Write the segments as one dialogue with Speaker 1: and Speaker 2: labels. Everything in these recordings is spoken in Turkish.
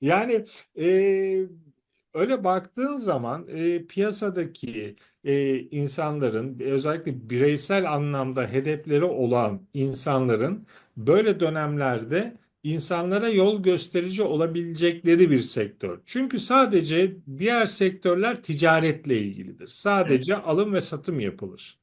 Speaker 1: Yani e, öyle baktığın zaman e, piyasadaki e, insanların özellikle bireysel anlamda hedefleri olan insanların böyle dönemlerde insanlara yol gösterici olabilecekleri bir sektör. Çünkü sadece diğer sektörler ticaretle ilgilidir.
Speaker 2: Evet,
Speaker 1: Sadece alım ve satım yapılır.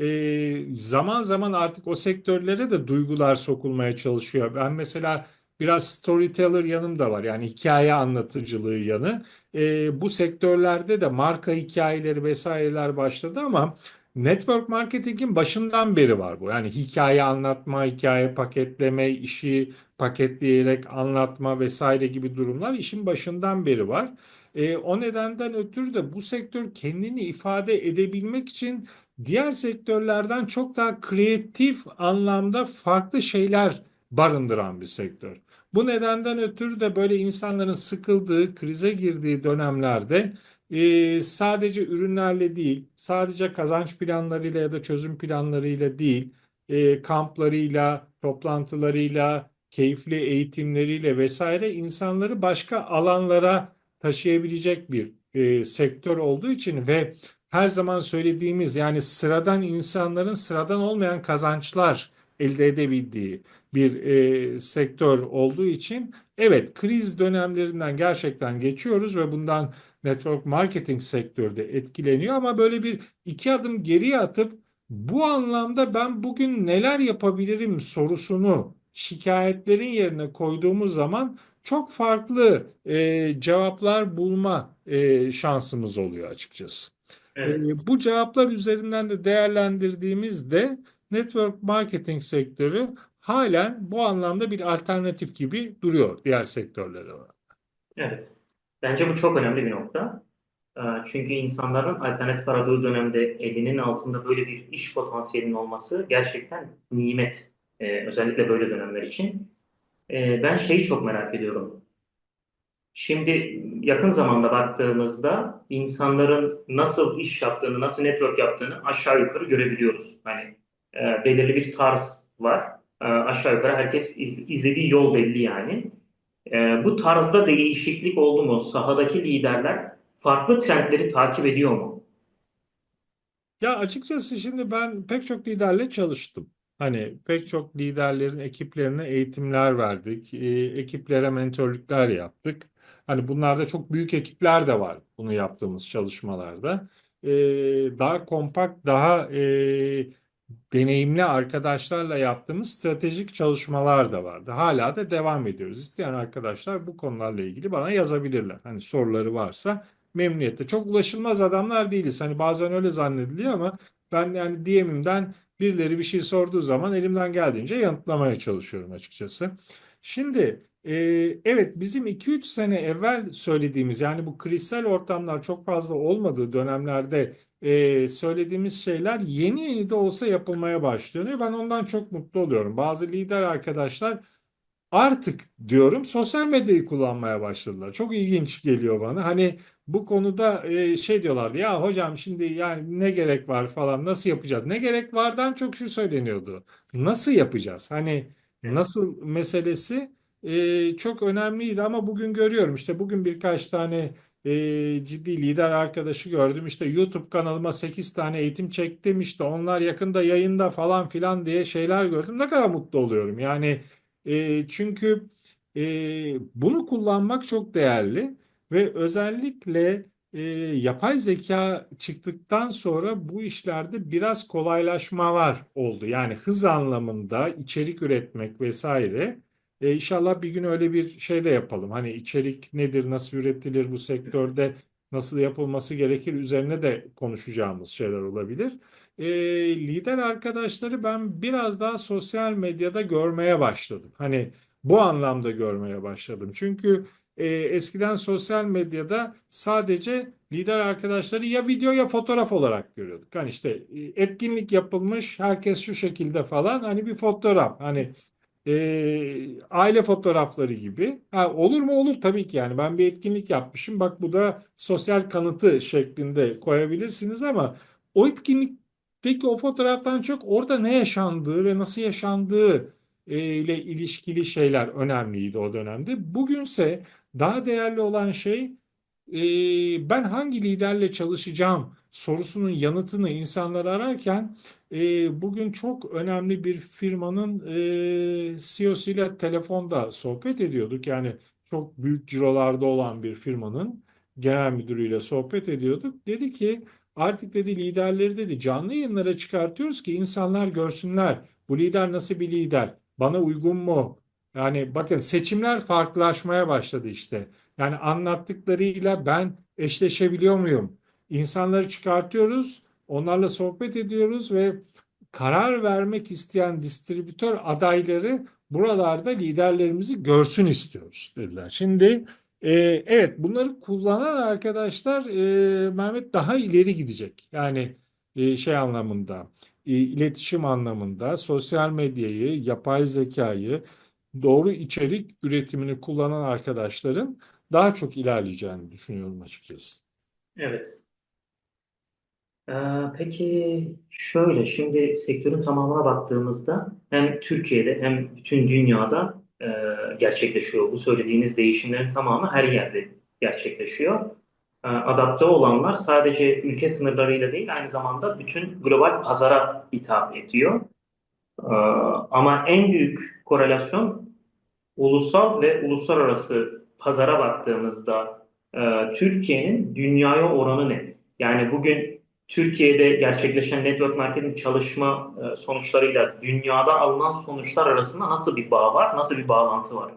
Speaker 1: E, zaman zaman artık o sektörlere de duygular sokulmaya çalışıyor. Ben mesela Biraz storyteller yanım da var. Yani hikaye anlatıcılığı yanı. E, bu sektörlerde de marka hikayeleri vesaireler başladı ama network marketingin başından beri var bu. Yani hikaye anlatma, hikaye paketleme, işi paketleyerek anlatma vesaire gibi durumlar işin başından beri var. E, o nedenden ötürü de bu sektör kendini ifade edebilmek için diğer sektörlerden çok daha kreatif anlamda farklı şeyler barındıran bir sektör. Bu nedenden ötürü de böyle insanların sıkıldığı, krize girdiği dönemlerde e, sadece ürünlerle değil, sadece kazanç planlarıyla ya da çözüm planlarıyla değil, e, kamplarıyla, toplantılarıyla, keyifli eğitimleriyle vesaire insanları başka alanlara taşıyabilecek bir e, sektör olduğu için ve her zaman söylediğimiz yani sıradan insanların sıradan olmayan kazançlar elde edebildiği bir e, sektör olduğu için evet kriz dönemlerinden gerçekten geçiyoruz ve bundan network marketing sektörü de etkileniyor ama böyle bir iki adım geriye atıp bu anlamda ben bugün neler yapabilirim sorusunu şikayetlerin yerine koyduğumuz zaman çok farklı e, cevaplar bulma e, şansımız oluyor açıkçası.
Speaker 2: evet,
Speaker 1: E, bu cevaplar üzerinden de değerlendirdiğimizde network marketing sektörü halen bu anlamda bir alternatif gibi duruyor diğer sektörlere.
Speaker 2: evet. Bence bu çok önemli bir nokta. Ee, Çünkü insanların alternatif aradığı dönemde elinin altında böyle bir iş potansiyelinin olması gerçekten nimet. Ee, özellikle böyle dönemler için. Ee, ben şeyi çok merak ediyorum. Şimdi yakın zamanda baktığımızda insanların nasıl iş yaptığını, nasıl network yaptığını aşağı yukarı görebiliyoruz. Hani e, belirli bir tarz var. E, aşağı yukarı herkes iz- izlediği yol belli yani. E, bu tarzda değişiklik oldu mu? Sahadaki liderler farklı trendleri takip ediyor mu?
Speaker 1: Ya açıkçası şimdi ben pek çok liderle çalıştım. Hani pek çok liderlerin ekiplerine eğitimler verdik. E, ekiplere mentörlükler yaptık. Hani bunlarda çok büyük ekipler de var bunu yaptığımız çalışmalarda. E, daha kompakt, daha e, deneyimli arkadaşlarla yaptığımız stratejik çalışmalar da vardı. Hala da devam ediyoruz. İsteyen arkadaşlar bu konularla ilgili bana yazabilirler. Hani soruları varsa memnuniyetle. Çok ulaşılmaz adamlar değiliz. Hani bazen öyle zannediliyor ama ben yani DM'imden birileri bir şey sorduğu zaman elimden geldiğince yanıtlamaya çalışıyorum açıkçası. Şimdi e, evet bizim iki üç sene evvel söylediğimiz yani bu kristal ortamlar çok fazla olmadığı dönemlerde e, söylediğimiz şeyler yeni yeni de olsa yapılmaya başlıyor. Ben ondan çok mutlu oluyorum. Bazı lider arkadaşlar Artık diyorum sosyal medyayı kullanmaya başladılar. Çok ilginç geliyor bana. Hani bu konuda e, şey diyorlardı ya hocam şimdi yani ne gerek var falan nasıl yapacağız? Ne gerek vardan çok şu söyleniyordu. Nasıl yapacağız? Hani. Nasıl meselesi e, çok önemliydi ama bugün görüyorum işte bugün birkaç tane e, ciddi lider arkadaşı gördüm. İşte YouTube kanalıma 8 tane eğitim çektim işte onlar yakında yayında falan filan diye şeyler gördüm. Ne kadar mutlu oluyorum. Yani e, çünkü e, bunu kullanmak çok değerli ve özellikle e, yapay zeka çıktıktan sonra bu işlerde biraz kolaylaşmalar oldu. Yani hız anlamında içerik üretmek vesaire. E, İnşallah bir gün öyle bir şey de yapalım. Hani içerik nedir, nasıl üretilir bu sektörde, nasıl yapılması gerekir üzerine de konuşacağımız şeyler olabilir e, lider arkadaşları ben biraz daha sosyal medyada görmeye başladım. Hani bu anlamda görmeye başladım. Çünkü e, eskiden sosyal medyada sadece lider arkadaşları ya video ya fotoğraf olarak görüyorduk. Hani işte e, etkinlik yapılmış, herkes şu şekilde falan hani bir fotoğraf. Hani e, aile fotoğrafları gibi. Ha, olur mu? Olur tabii ki yani. Ben bir etkinlik yapmışım. Bak bu da sosyal kanıtı şeklinde koyabilirsiniz ama o etkinlikteki o fotoğraftan çok orada ne yaşandığı ve nasıl yaşandığı ile ilişkili şeyler önemliydi o dönemde. Bugünse daha değerli olan şey e, ben hangi liderle çalışacağım sorusunun yanıtını insanlar ararken e, bugün çok önemli bir firmanın e, CEO'suyla telefonda sohbet ediyorduk. Yani çok büyük cirolarda olan bir firmanın genel müdürüyle sohbet ediyorduk. Dedi ki artık dedi liderleri dedi canlı yayınlara çıkartıyoruz ki insanlar görsünler. Bu lider nasıl bir lider? Bana uygun mu? Yani bakın seçimler farklılaşmaya başladı işte. Yani anlattıklarıyla ben eşleşebiliyor muyum? İnsanları çıkartıyoruz, onlarla sohbet ediyoruz ve karar vermek isteyen distribütör adayları buralarda liderlerimizi görsün istiyoruz dediler. Şimdi e, evet bunları kullanan arkadaşlar e, Mehmet daha ileri gidecek. Yani e, şey anlamında, iletişim anlamında, sosyal medyayı, yapay zekayı, doğru içerik üretimini kullanan arkadaşların daha çok ilerleyeceğini düşünüyorum açıkçası.
Speaker 2: Evet. Ee, peki şöyle şimdi sektörün tamamına baktığımızda hem Türkiye'de hem bütün dünyada e, gerçekleşiyor. Bu söylediğiniz değişimlerin tamamı her yerde gerçekleşiyor. E, adapte olanlar sadece ülke sınırlarıyla değil aynı zamanda bütün global pazara hitap ediyor. E, ama en büyük korelasyon ulusal ve uluslararası pazara baktığımızda e, Türkiye'nin dünyaya oranı ne? Yani bugün Türkiye'de gerçekleşen network marketing çalışma sonuçlarıyla dünyada alınan sonuçlar arasında nasıl bir bağ var, nasıl bir bağlantı var?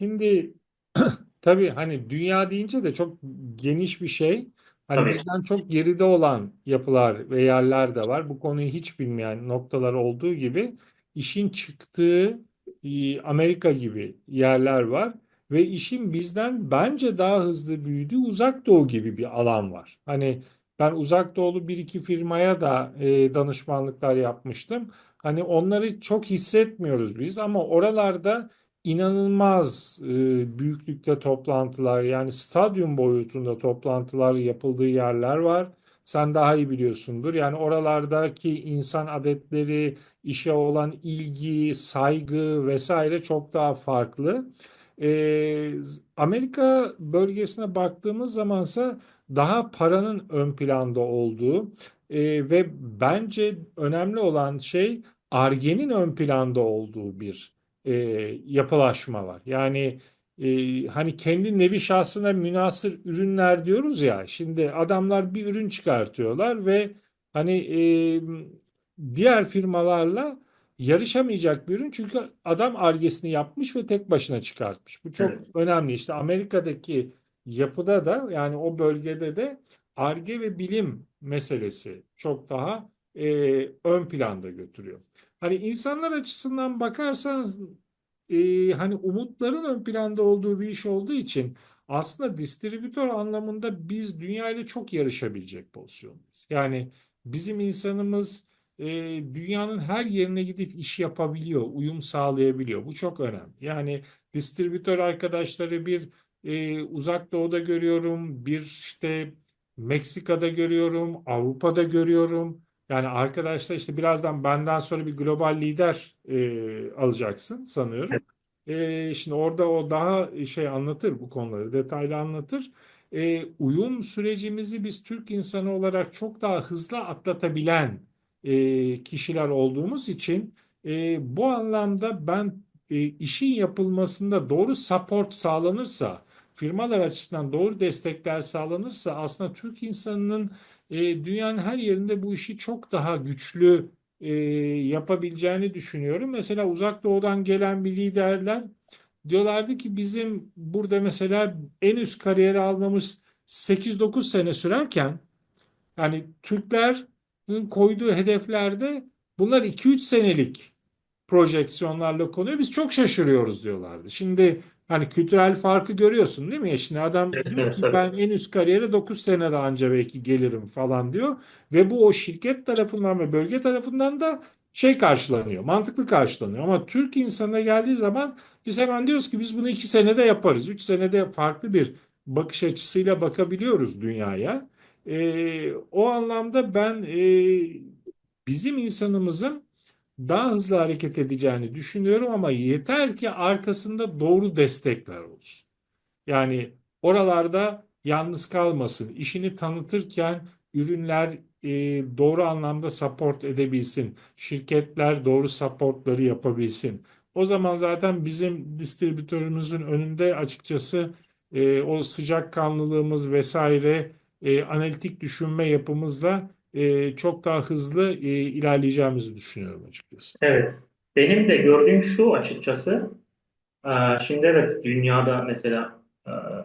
Speaker 1: Şimdi tabii hani dünya deyince de çok geniş bir şey. Hani
Speaker 2: Tabii,
Speaker 1: bizden çok geride olan yapılar ve yerler de var. Bu konuyu hiç bilmeyen noktalar olduğu gibi işin çıktığı e, Amerika gibi yerler var. Ve işin bizden bence daha hızlı büyüdüğü Uzak Doğu gibi bir alan var. Hani ben Uzak Doğulu bir iki firmaya da e, danışmanlıklar yapmıştım. Hani onları çok hissetmiyoruz biz ama oralarda inanılmaz e, büyüklükte toplantılar yani stadyum boyutunda toplantılar yapıldığı yerler var. Sen daha iyi biliyorsundur. Yani oralardaki insan adetleri, işe olan ilgi, saygı vesaire çok daha farklı. E, Amerika bölgesine baktığımız zamansa daha paranın ön planda olduğu e, ve bence önemli olan şey Ar-Ge'nin ön planda olduğu bir e, yapılaşma var. Yani e, hani kendi nevi şahsına münhasır ürünler diyoruz ya. Şimdi adamlar bir ürün çıkartıyorlar ve hani e, diğer firmalarla yarışamayacak bir ürün çünkü adam Ar-Ge'sini yapmış ve tek başına çıkartmış. Bu çok
Speaker 2: evet,
Speaker 1: önemli. İşte Amerika'daki yapıda da yani o bölgede de Ar-Ge ve bilim meselesi çok daha e, ön planda götürüyor. Hani insanlar açısından bakarsanız e, hani umutların ön planda olduğu bir iş olduğu için aslında distribütör anlamında biz dünya ile çok yarışabilecek pozisyondayız. Yani bizim insanımız e, dünyanın her yerine gidip iş yapabiliyor, uyum sağlayabiliyor. Bu çok önemli. Yani distribütör arkadaşları bir e, Uzak Doğu'da görüyorum, bir işte Meksika'da görüyorum, Avrupa'da görüyorum. Yani arkadaşlar işte birazdan benden sonra bir global lider e, alacaksın sanıyorum. E, şimdi orada o daha şey anlatır bu konuları, detaylı anlatır. E, uyum sürecimizi biz Türk insanı olarak çok daha hızlı atlatabilen e, kişiler olduğumuz için e, bu anlamda ben e, işin yapılmasında doğru support sağlanırsa, firmalar açısından doğru destekler sağlanırsa aslında Türk insanının e, dünyanın her yerinde bu işi çok daha güçlü e, yapabileceğini düşünüyorum. Mesela Uzak Doğu'dan gelen bir liderler diyorlardı ki bizim burada mesela en üst kariyeri almamız 8-9 sene sürerken yani Türklerin koyduğu hedeflerde bunlar 2-3 senelik projeksiyonlarla konuyor. Biz çok şaşırıyoruz diyorlardı. Şimdi hani kültürel farkı görüyorsun değil mi? Ya Şimdi adam diyor ki ben en üst kariyere 9 senede anca belki gelirim falan diyor. Ve bu o şirket tarafından ve bölge tarafından da şey karşılanıyor, mantıklı karşılanıyor. Ama Türk insanına geldiği zaman biz hemen diyoruz ki biz bunu 2 senede yaparız. 3 senede farklı bir bakış açısıyla bakabiliyoruz dünyaya. Ee, o anlamda ben e, bizim insanımızın daha hızlı hareket edeceğini düşünüyorum ama yeter ki arkasında doğru destekler olsun. Yani oralarda yalnız kalmasın. İşini tanıtırken ürünler e, doğru anlamda support edebilsin. Şirketler doğru supportları yapabilsin. O zaman zaten bizim distribütörümüzün önünde açıkçası e, o sıcakkanlılığımız vesaire e, analitik düşünme yapımızla çok daha hızlı ilerleyeceğimizi düşünüyorum açıkçası.
Speaker 2: Evet. Benim de gördüğüm şu açıkçası. Şimdi evet dünyada mesela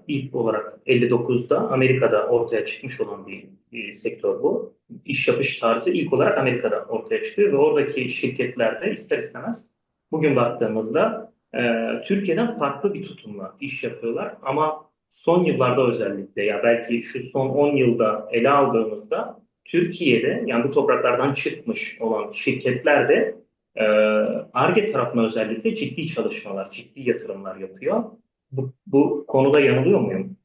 Speaker 2: ilk olarak 59'da Amerika'da ortaya çıkmış olan bir, bir sektör bu. İş yapış tarzı ilk olarak Amerika'da ortaya çıkıyor ve oradaki şirketler de ister istemez bugün baktığımızda Türkiye'den farklı bir tutumla iş yapıyorlar ama son yıllarda özellikle ya belki şu son 10 yılda ele aldığımızda Türkiye'de yani bu topraklardan çıkmış olan şirketler de e, Ar-Ge tarafına özellikle ciddi çalışmalar, ciddi yatırımlar yapıyor. Bu, bu konuda yanılıyor muyum?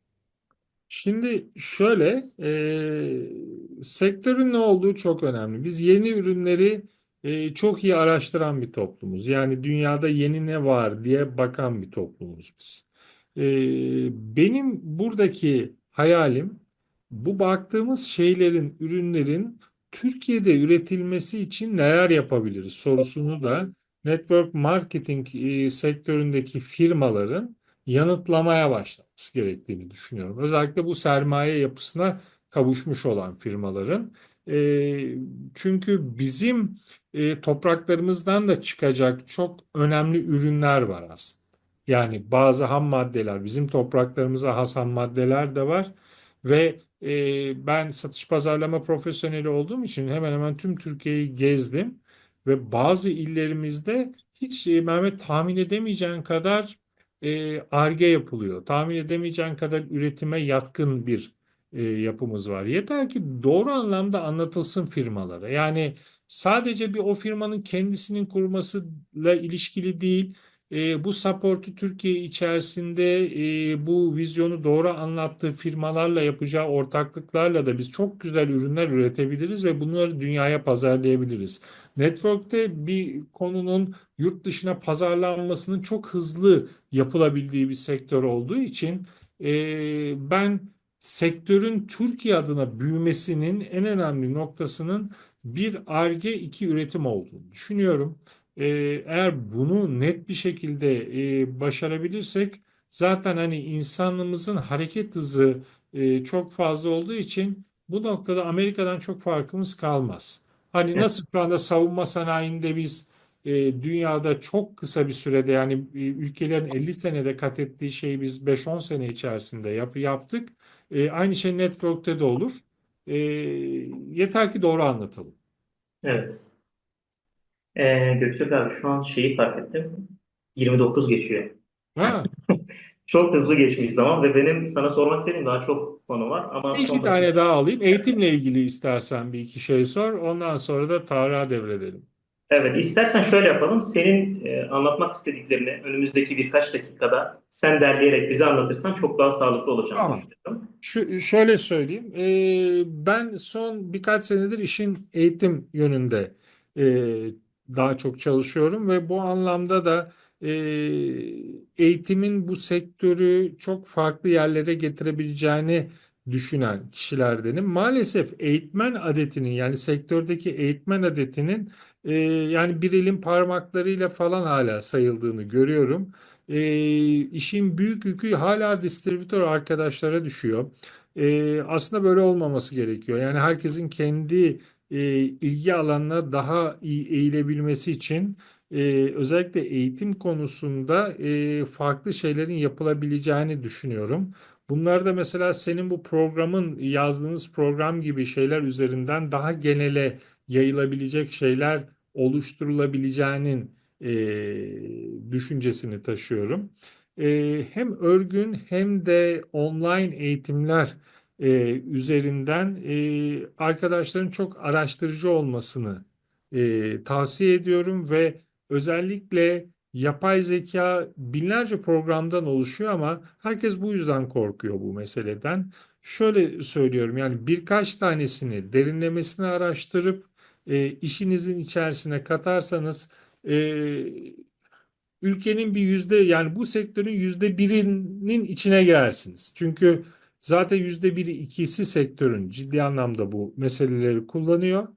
Speaker 1: Şimdi şöyle, e, sektörün ne olduğu çok önemli. Biz yeni ürünleri e, çok iyi araştıran bir toplumuz. Yani dünyada yeni ne var diye bakan bir toplumuz biz. E, benim buradaki hayalim bu baktığımız şeylerin, ürünlerin Türkiye'de üretilmesi için neler yapabiliriz sorusunu da network marketing e, sektöründeki firmaların yanıtlamaya başlaması gerektiğini düşünüyorum. Özellikle bu sermaye yapısına kavuşmuş olan firmaların. E, çünkü bizim e, topraklarımızdan da çıkacak çok önemli ürünler var aslında. Yani bazı ham maddeler, bizim topraklarımıza has ham maddeler de var ve e, ben satış pazarlama profesyoneli olduğum için hemen hemen tüm Türkiye'yi gezdim ve bazı illerimizde hiç e, Mehmet tahmin edemeyeceğin kadar e, Ar-Ge yapılıyor. Tahmin edemeyeceğin kadar üretime yatkın bir e, yapımız var. Yeter ki doğru anlamda anlatılsın firmalara. Yani sadece bir o firmanın kendisinin kurmasıyla ilişkili değil. E, bu support'u Türkiye içerisinde e, bu vizyonu doğru anlattığı firmalarla yapacağı ortaklıklarla da biz çok güzel ürünler üretebiliriz ve bunları dünyaya pazarlayabiliriz. Network'te bir konunun yurt dışına pazarlanmasının çok hızlı yapılabildiği bir sektör olduğu için e, ben sektörün Türkiye adına büyümesinin en önemli noktasının bir Ar-Ge, iki üretim olduğunu düşünüyorum. E, eğer bunu net bir şekilde e, başarabilirsek zaten hani insanlığımızın hareket hızı e, çok fazla olduğu için bu noktada Amerika'dan çok farkımız kalmaz. Hani
Speaker 2: Evet.
Speaker 1: nasıl şu anda savunma sanayinde biz e, dünyada çok kısa bir sürede yani e, ülkelerin 50 senede kat ettiği şeyi biz 5-10 sene içerisinde yap, yaptık. E, aynı şey network'te de olur. E, yeter ki doğru anlatalım.
Speaker 2: Evet. Ee, Göktürk abi şu an şeyi fark ettim. 29 geçiyor.
Speaker 1: Ha,
Speaker 2: Çok hızlı geçmiş zaman ve benim sana sormak istediğim daha çok konu var ama
Speaker 1: iki
Speaker 2: son
Speaker 1: tane daha alayım. Eğitimle ilgili istersen bir iki şey sor. Ondan sonra da Tarık'a devredelim.
Speaker 2: Evet, istersen şöyle yapalım. Senin e, anlatmak istediklerini önümüzdeki birkaç dakikada sen derleyerek bize anlatırsan çok daha sağlıklı olacağını
Speaker 1: Tamam.
Speaker 2: düşünüyorum.
Speaker 1: Şu, şöyle söyleyeyim. Ee, ben son birkaç senedir işin eğitim yönünde e, daha çok çalışıyorum ve bu anlamda da e, eğitimin bu sektörü çok farklı yerlere getirebileceğini düşünen kişilerdenim. Maalesef eğitmen adetinin yani sektördeki eğitmen adetinin e, yani bir elin parmaklarıyla falan hala sayıldığını görüyorum. E, işin büyük yükü hala distribütör arkadaşlara düşüyor. E, aslında böyle olmaması gerekiyor. Yani herkesin kendi e, ilgi alanına daha iyi eğilebilmesi için e, özellikle eğitim konusunda e, farklı şeylerin yapılabileceğini düşünüyorum. Bunlar da mesela senin bu programın yazdığınız program gibi şeyler üzerinden daha genele yayılabilecek şeyler oluşturulabileceğinin e, düşüncesini taşıyorum. E, hem örgün hem de online eğitimler e, üzerinden e, arkadaşların çok araştırıcı olmasını e, tavsiye ediyorum ve özellikle yapay zeka binlerce programdan oluşuyor ama herkes bu yüzden korkuyor bu meseleden. Şöyle söylüyorum yani birkaç tanesini derinlemesine araştırıp e, işinizin içerisine katarsanız e, ülkenin bir yüzde yani bu sektörün yüzde birinin içine girersiniz. Çünkü zaten yüzde biri ikisi sektörün ciddi anlamda bu meseleleri kullanıyor.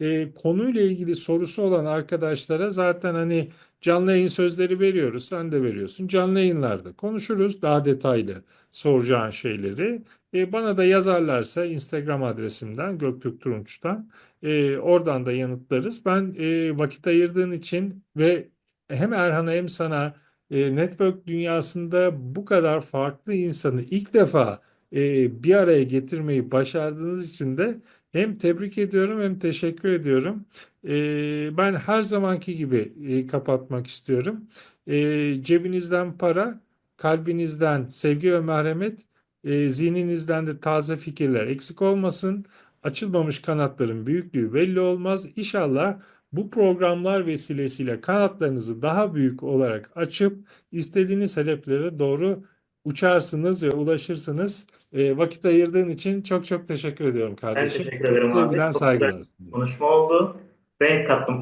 Speaker 1: E, konuyla ilgili sorusu olan arkadaşlara zaten hani canlı yayın sözleri veriyoruz. Sen de veriyorsun. Canlı yayınlarda konuşuruz daha detaylı soracağın şeyleri. E, bana da yazarlarsa Instagram adresimden Göktürk Turunç'tan e, oradan da yanıtlarız. Ben e, vakit ayırdığın için ve hem Erhan'a hem sana e, network dünyasında bu kadar farklı insanı ilk defa e, bir araya getirmeyi başardığınız için de hem tebrik ediyorum hem teşekkür ediyorum. E, ben her zamanki gibi e, kapatmak istiyorum. Cebinizden para, kalbinizden sevgi ve merhamet, zihninizden de taze fikirler eksik olmasın. Açılmamış kanatların büyüklüğü belli olmaz. İnşallah bu programlar vesilesiyle kanatlarınızı daha büyük olarak açıp istediğiniz hedeflere doğru uçarsınız ve ulaşırsınız. E, vakit ayırdığın için çok çok teşekkür ediyorum
Speaker 2: Ben
Speaker 1: kardeşim.
Speaker 2: teşekkür ederim abi.
Speaker 1: Sevgiler, saygılar.
Speaker 2: konuşma oldu. Renk kattım